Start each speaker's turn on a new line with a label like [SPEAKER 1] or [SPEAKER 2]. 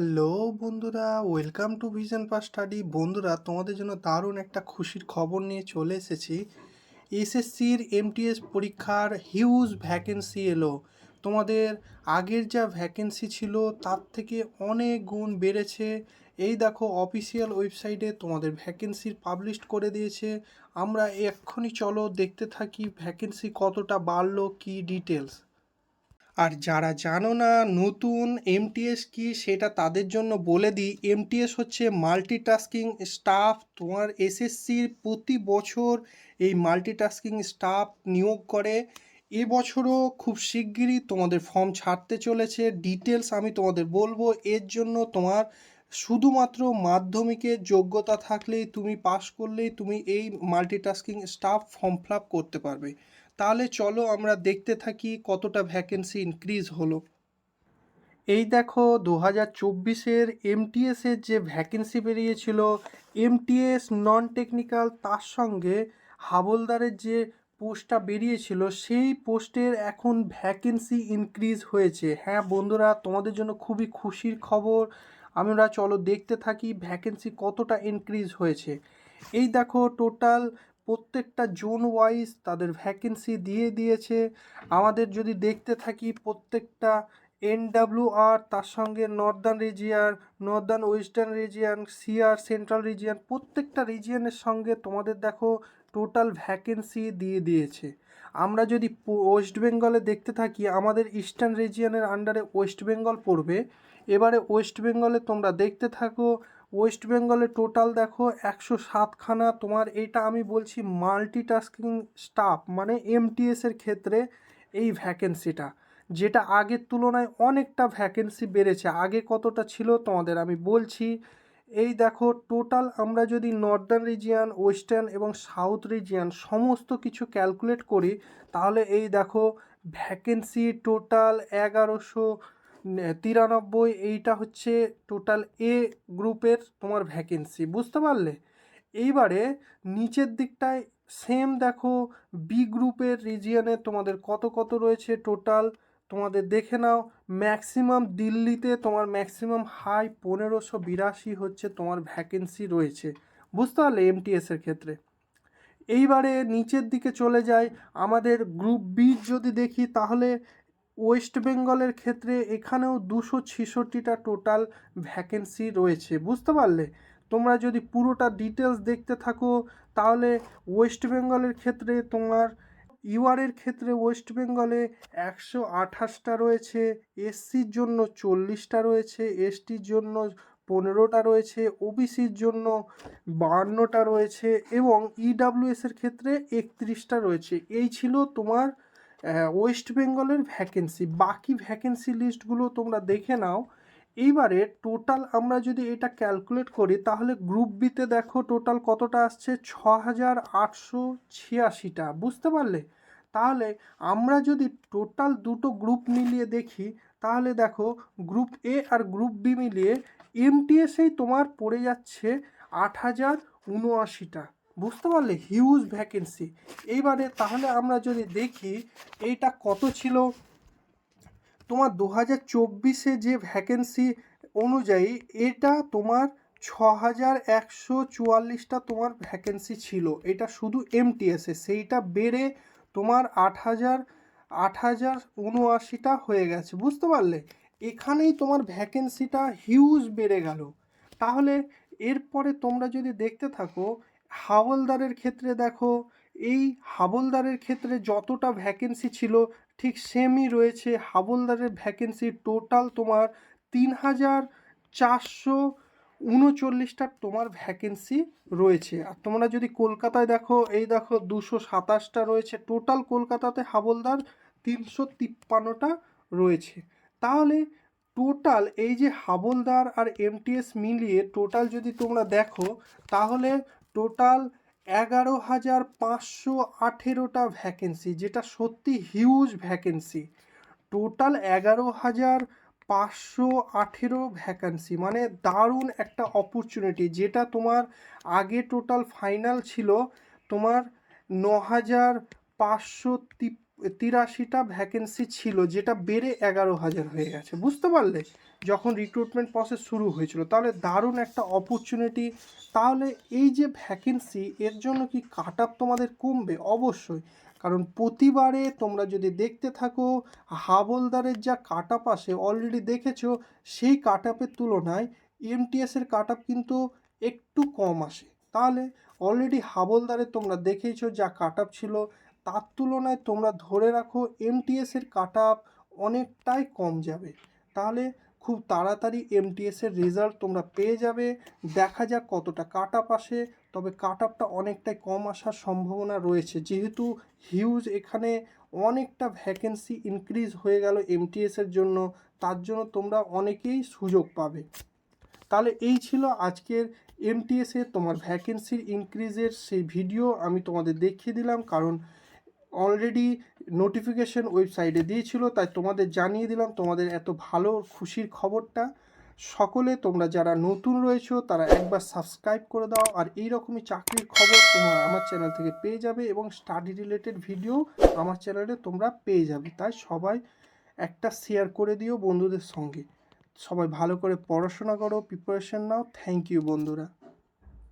[SPEAKER 1] Hello বন্ধুরা, welcome to vision pass study. বন্ধুরা, তোমাদের জন্য দারুণ একটা খুশির খবর নিয়ে চলে এসেছি। এসএসসির এমটিএস পরীক্ষার হিউজ ভ্যাকেন্সি এলো। তোমাদের আগের যা ভ্যাকেন্সি ছিল, তার থেকে অনেক গুণ বেড়েছে। এই দেখো অফিসিয়াল ওয়েবসাইটে তোমাদের ভ্যাকেন্সির পাবলিশ করে দিয়েছে। আমরা এক্ষুনি চলো দেখতে থাকি ভ্যাকেন্সি কতটা বাড়লো, কি ডিটেলস আর যারা জানো না, নতুন এমটিএস কি সেটা তাদের জন্য বলে দিই। এমটিএস হচ্ছে মাল্টিটাস্কিং স্টাফ তোমার এসএসসির প্রতি বছর এই মাল্টিটাস্কিং স্টাফ নিয়োগ করে। এবছরও খুব শিগগিরই তোমাদের ফর্ম ছাড়তে চলেছে। ডিটেলস আমি তোমাদের বলব। এর জন্য তোমার শুধুমাত্র মাধ্যমিকের যোগ্যতা থাকলেই, তুমি পাশ করলেই তুমি এই মাল্টিটাস্কিং স্টাফ ফর্ম ফিল করতে পারবে। তাহলে চলো আমরা দেখতে থাকি কতটা ভ্যাকেন্সি ইনক্রিজ হলো। এই দেখো দু হাজার চব্বিশের এমটিএসের যে ভ্যাকেন্সি বেরিয়েছিল এমটিএস নন টেকনিক্যাল তার সঙ্গে হাবলদারের যে পোস্টটা বেরিয়েছিল, সেই পোস্টের এখন ভ্যাকেন্সি ইনক্রিজ হয়েছে। হ্যাঁ বন্ধুরা, তোমাদের জন্য খুবই খুশির খবর। আমরা চলো দেখতে থাকি ভ্যাকেন্সি কতটা ইনক্রিজ হয়েছে। এই দেখো টোটাল প্রত্যেকটা জোন ওয়াইজ তাদের ভ্যাকেন্সি দিয়ে দিয়েছে। আমাদের যদি দেখতে থাকি প্রত্যেকটা এনডাব্লিউআর তার সঙ্গে northern region, northern western region, CR, central region, প্রত্যেকটা রিজিয়নের সঙ্গে তোমাদের দেখো টোটাল ভ্যাকেন্সি দিয়ে দিয়েছে। আমরা যদি ওয়েস্ট বেঙ্গলে দেখতে থাকি, আমাদের ইস্টার্ন রিজিয়নের আন্ডারে ওয়েস্ট বেঙ্গল পড়বে। এবারে ওয়েস্ট বেঙ্গলে তোমরা দেখতে থাকো ওয়েস্ট বেঙ্গলে টোটাল দেখো একশো সাতখানা। তোমার এটা আমি বলছি মাল্টিটাস্কিং স্টাফ মানে এমটিএসের ক্ষেত্রে এই ভ্যাকেন্সিটা যেটা আগের তুলনায় অনেকটা ভ্যাকেন্সি বেড়েছে। আগে কতটা ছিল তোমাদের আমি বলছি। এই দেখো টোটাল আমরা যদি নর্দার্ন রিজিয়ান ওয়েস্টার্ন এবং সাউথ রিজিয়ান সমস্ত কিছু ক্যালকুলেট করি, তাহলে এই দেখো ভ্যাকেন্সি টোটাল এগারোশো তিরানব্বই এইটা হচ্ছে টোটাল এ গ্রুপের তোমার ভ্যাকেন্সি বুঝতে পারলে? এইবারে নিচের দিকটায় সেম দেখো বি গ্রুপের রিজিয়নে তোমাদের কত কত রয়েছে টোটাল তোমাদের দেখে নাও ম্যাক্সিমাম দিল্লিতে তোমার ম্যাক্সিমাম হাই পনেরোশো বিরাশি হচ্ছে তোমার ভ্যাকেন্সি রয়েছে। বুঝতে পারলে এমটিএসের ক্ষেত্রে? এইবারে নিচের দিকে চলে যায় আমাদের গ্রুপ বি যদি দেখি, তাহলে ওয়েস্ট বেঙ্গলের ক্ষেত্রে এখানেও দুশো ছেষট্টিটা টোটাল ভ্যাকেন্সি রয়েছে, বুঝতে পারলে? তোমরা যদি পুরোটা ডিটেলস দেখতে থাকো, তাহলে ওয়েস্ট বেঙ্গলের ক্ষেত্রে তোমার, ইউআরের ক্ষেত্রে ওয়েস্ট বেঙ্গলে একশো আঠাশটা রয়েছে, এসসির জন্য চল্লিশটা রয়েছে, এসটির জন্য পনেরোটা রয়েছে, ওবিসির জন্য বাহান্নটা রয়েছে এবং ইডাব্লিউএসের ক্ষেত্রে একত্রিশটা রয়েছে। এই ছিল তোমার ওয়েস্ট বেঙ্গলের ভ্যাকেন্সি বাকি ভ্যাকেন্সি লিস্টগুলো তোমরা দেখে নাও। এইবারে টোটাল আমরা যদি এটা ক্যালকুলেট করি, তাহলে গ্রুপ বিতে দেখো টোটাল কতটা আসছে? ছ হাজার আটশো ছিয়াশিটা। বুঝতে পারলে? তাহলে আমরা যদি টোটাল দুটো গ্রুপ মিলিয়ে দেখি, তাহলে দেখো গ্রুপ এ আর গ্রুপ বি মিলিয়ে এমটিএসেই তোমার পড়ে যাচ্ছে আট হাজার উনআশিটা। বুঝতে পারলে হিউজ ভ্যাকেন্সি এইবারে তাহলে আমরা যদি দেখি, এইটা কত ছিল? তোমার দু হাজার চব্বিশে যে ভ্যাকেন্সি অনুযায়ী, এটা তোমার ছ হাজার একশো চুয়াল্লিশটা তোমার ভ্যাকেন্সি ছিল। এটা শুধু এমটিএসে সেইটা বেড়ে তোমার আট হাজার আট হাজার উনআশিটা হয়ে গেছে। বুঝতে পারলে? এখানেই তোমার ভ্যাকেন্সিটা হিউজ বেড়ে গেল। তাহলে এরপরে তোমরা যদি দেখতে থাকো হাওলদারের ক্ষেত্রে দেখো, এই হাবলদারের ক্ষেত্রে যতটা ভ্যাকেন্সি ছিল, ঠিক সেমই রয়েছে। হাবলদারের ভ্যাকেন্সি টোটাল তোমার তিন হাজার চারশো উনচল্লিশটা তোমার ভ্যাকেন্সি রয়েছে। আর তোমরা যদি কলকাতায় দেখো, এই দেখো দুশো সাতাশটা রয়েছে। টোটাল কলকাতাতে হাবলদার তিনশো তিপ্পান্নটা রয়েছে। তাহলে টোটাল এই যে হাবলদার আর এমটিএস মিলিয়ে টোটাল যদি তোমরা দেখো, তাহলে টোটাল এগারো হাজার পাঁচশো আঠেরোটা ভ্যাকেন্সি, যেটা সত্যি হিউজ ভ্যাকেন্সি। টোটাল এগারো হাজার পাঁচশো আঠেরো ভ্যাকেন্সি মানে দারুণ একটা অপরচুনিটি যেটা তোমার আগে টোটাল ফাইনাল ছিল তোমার ন হাজার পাঁচশো তিরাশিটা ভ্যাকেন্সি ছিল, যেটা বেড়ে এগারো হাজার হয়ে গেছে। বুঝতে পারলে? যখন রিক্রুটমেন্ট প্রসেস শুরু হয়েছিল, তাহলে দারুণ একটা অপরচুনিটি তাহলে এই যে ভ্যাকেন্সি এর জন্য কি কাট তোমাদের কমবে? অবশ্যই। কারণ প্রতিবারে তোমরা যদি দেখতে থাকো, হাবলদারের যা কাট আপ আসে অলরেডি দেখেছ, সেই কাট আপের তুলনায় এমটিএসের কাট আপ কিন্তু একটু কম আসে। তাহলে অলরেডি হাবলদারের তোমরা দেখেইছো যা কাট আপ ছিল তার তুলনায় তোমরা ধরে রাখো এমটিএসের কাট আপ অনেকটাই কম যাবে। তাহলে খুব তাড়াতাড়ি এমটিএসের রেজাল্ট তোমরা পেয়ে যাবে। দেখা যাক কতটা কাট আপ আসে। তবে কাট আপটা অনেকটাই কম আসার সম্ভাবনা রয়েছে। যেহেতু হিউজ এখানে অনেকটা ভ্যাকেন্সি ইনক্রিজ হয়ে গেল এমটিএসের জন্য, তার জন্য তোমরা অনেকেই সুযোগ পাবে। তাহলে এই ছিল আজকের এমটিএসে তোমার ভ্যাকেন্সির ইনক্রিজের সেই ভিডিও আমি তোমাদের দেখিয়ে দিলাম, কারণ অলরেডি নোটিফিকেশন ওয়েবসাইটে দিয়েছিল, তাই তোমাদের জানিয়ে দিলাম তোমাদের এত ভালো খুশির খবরটা। সকলে তোমরা যারা নতুন রয়েছো, তারা একবার সাবস্ক্রাইব করে দাও, আর এই রকমই চাকরির খবর তোমরা আমার চ্যানেল থেকে পেয়ে যাবে এবং স্টাডি রিলেটেড ভিডিও আমার চ্যানেলে তোমরা পেয়ে যাবে। তাই সবাই একটা শেয়ার করে দিও বন্ধুদের সঙ্গে। সবাই ভালো করে পড়াশোনা করো প্রিপারেশন নাও। থ্যাংক ইউ বন্ধুরা।